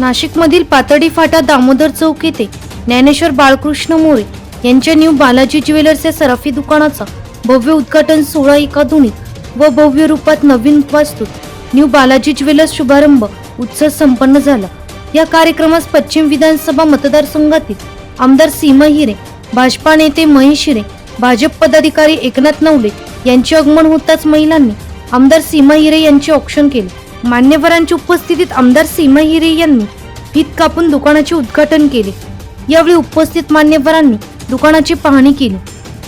नाशिकमधील पातळी फाटा दामोदर चौक येथे ज्ञानेश्वर बाळकृष्ण मोरे यांच्या न्यू बालाजी ज्वेलर्स या सराफी दुकानाचा भव्य उद्घाटन सोहळा एका धुनीत व भव्य रूपात नवीन वास्तूत न्यू बालाजी ज्वेलर्स शुभारंभ उत्सव संपन्न झाला. या कार्यक्रमास पश्चिम विधानसभा मतदारसंघातील आमदार सीमा हिरे भाजपा नेते महेश हिरे भाजप पदाधिकारी एकनाथ नवले यांचे आगमन होताच महिलांनी आमदार सीमा हिरे यांचे औक्षण केले. मान्यवरांच्या उपस्थितीत आमदार सीमा हिरे यांनी फीत कापून दुकानाचे उद्घाटन केले. यावेळी उपस्थित मान्यवरांनी दुकानाची पाहणी केली.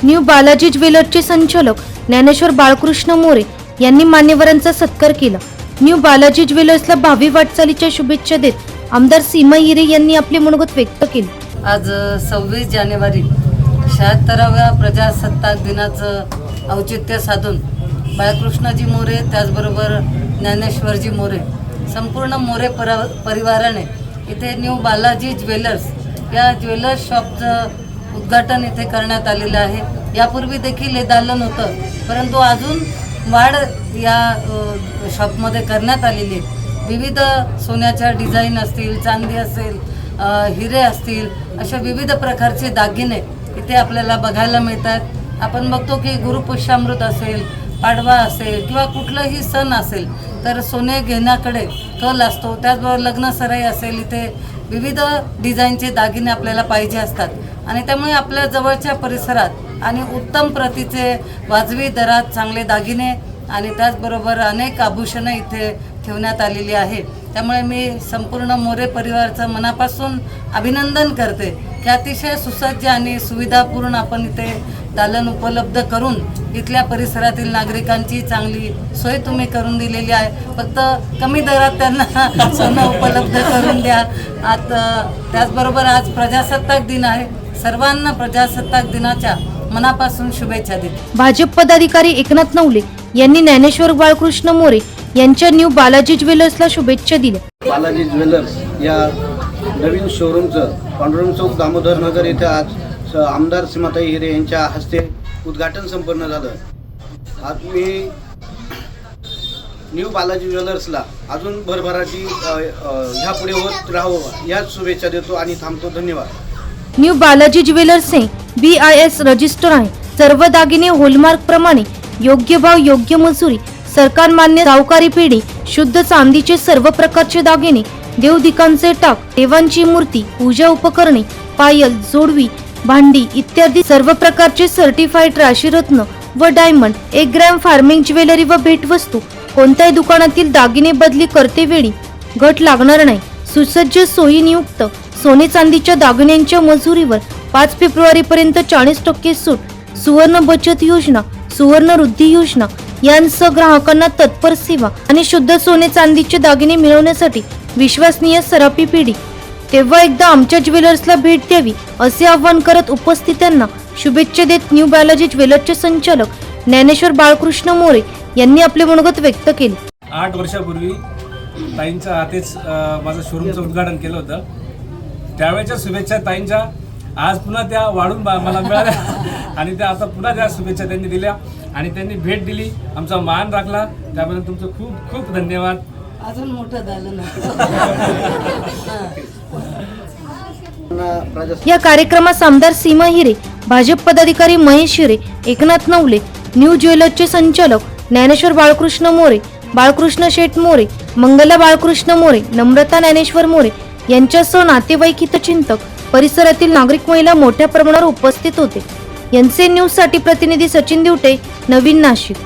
न्यू बालाजी ज्वेलर्सचे संचालक ज्ञानेश्वर बाळकृष्ण मोरे यांनी मान्यवरांचा सत्कार केला. न्यू बालाजी ज्वेलर्सला भावी वाटचालीच्या शुभेच्छा देत आमदार सीमा हिरे यांनी आपले मनोगत व्यक्त केले. आज सव्वीस जानेवारी शहात्तराव्या प्रजासत्ताक दिनाचं औचित्य साधून बाळकृष्णजी मोरे त्याचबरोबर ज्ञानेश्वरजी मोरे. संपूर्ण मोरे परा परिवाराने इथे न्यू बालाजी ज्वेलर्स या ज्वेलर्स शॉपचं उद्घाटन इथे करण्यात आलेलं आहे. यापूर्वी देखील हे दालन होतं परंतु अजून वाढ या शॉपमध्ये करण्यात आलेली आहे. विविध सोन्याच्या डिझाईन असतील चांदी असेल हिरे असतील अशा विविध प्रकारचे दागिने इथे आपल्याला बघायला मिळतात. आपण बघतो की गुरुपुष्यामृत असेल पाडवा असेल किंवा कुठलाही सण असेल तर सोने घेण्याकडे कल असतो. त्याचबरोबर लग्नसराई असेल इथे विविध डिझाईनचे दागिने आपल्याला पाहिजे असतात. आणि त्यामुळे आपल्या जवळच्या परिसरात आणि उत्तम प्रतीचे वाजवी दरात चांगले दागिने आणि त्याचबरोबर अनेक आभूषणं इथे ठेवण्यात आलेली आहे. त्यामुळे मी संपूर्ण मोरे परिवाराचं मनापासून अभिनंदन करते. की अतिशय सुसज्ज आणि सुविधापूर्ण आपण इथे दालन उपलब्ध करून इथल्या परिसरातील नागरिकांची चांगली सोय तुम्ही करून दिलेली आहे. फक्त कमी दरात त्यांना सोनं उपलब्ध करून द्या. आता त्याचबरोबर आज प्रजासत्ताक दिन आहे. सर्वांना प्रजासत्ताक दिनाच्या मनापासून शुभेच्छा देते. भाजप पदाधिकारी एकनाथ नवले यांनी ज्ञानेश्वर बाळकृष्ण मोरे यांच्या न्यू बालाजी ज्वेलर्सला शुभेच्छा दिल्या. बालाजी ज्वेलर्स या नवीन शोरूमचं पांडुरंग चौक दामोदर नगर येथे आज आमदार सीमाताई हिरे यांच्या हस्ते उद्घाटन संपन्न झालं. आज मी न्यू बालाजी ज्वेलर्सला अजून भरभराटी ह्यापुढे होत राहावं याच शुभेच्छा देतो आणि थांबतो. धन्यवाद. न्यू बालाजी ज्वेलर्स हे बी आय एस रजिस्टर आहे. सर्व दागिने होलमार्क प्रमाणे योग्य भाव योग्य मजुरी सरकार मान्य सावकारी पेढी शुद्ध चांदीचे सर्व प्रकारचे दागिने देवदिकांचे टाक देवांची मूर्ती पूजा उपकरणे पायल जोडवी भांडी इत्यादी सर्व प्रकारचे सर्टिफाईड राशीरत्न व डायमंड एक ग्रॅम फार्मिंग ज्वेलरी व भेटवस्तू. कोणत्याही दुकानातील दागिने बदली करते वेळी घट लागणार नाही. सुसज्ज सोयीनियुक्त सोने चांदीच्या दागिन्यांच्या मजुरीवर पाच फेब्रुवारी पर्यंत चाळीस टक्के सूट. सुवर्ण बचत योजना सुवर्ण वृद्धी योजना यांसह ग्राहकांना तत्पर सेवा आणि शुद्ध सोने चांदीचे दागिने मिळवण्यासाठी विश्वसनीय सरापी पिढी. तेव्हा एकदा आमच्या ज्वेलर्सला भेट द्यावी असे आवाहन करत उपस्थितांना शुभेच्छा देत न्यू बायोलॉजी ज्वेलर्सचे संचालक ज्ञानेश्वर बाळकृष्ण मोरे यांनी आपले मनोगत व्यक्त केले. आठ वर्षापूर्वी ताईंच्या हातेच माझं शोरूमचं उद्घाटन केलं होतं. त्यावेळेच्या शुभेच्छा ताईंच्या. आज पुन्हा त्या वाढून मला मिळाल्या. आणि त्या आता पुन्हा त्या शुभेच्छा त्यांनी दिल्या. आणि त्यांनी भेट दिली. आमचा मान राखला. त्याबद्दल तुमचं खूप खूप धन्यवाद. अजून मोठं दालन प्रजा या कार्यक्रमास आमदार सीमा हिरे भाजप पदाधिकारी महेश हिरे एकनाथ नवले न्यू ज्वेलर्सचे संचालक ज्ञानेश्वर बाळकृष्ण मोरे बाळकृष्ण शेठ मोरे मंगला बाळकृष्ण मोरे नम्रता ज्ञानेश्वर मोरे यांच्यासह नातेवाईक हितचिंतक परिसरातील नागरिक महिला मोठ्या प्रमाणावर उपस्थित होते. यांचे न्यूजसाठी प्रतिनिधी सचिन दिवटे नवीन नाशिक.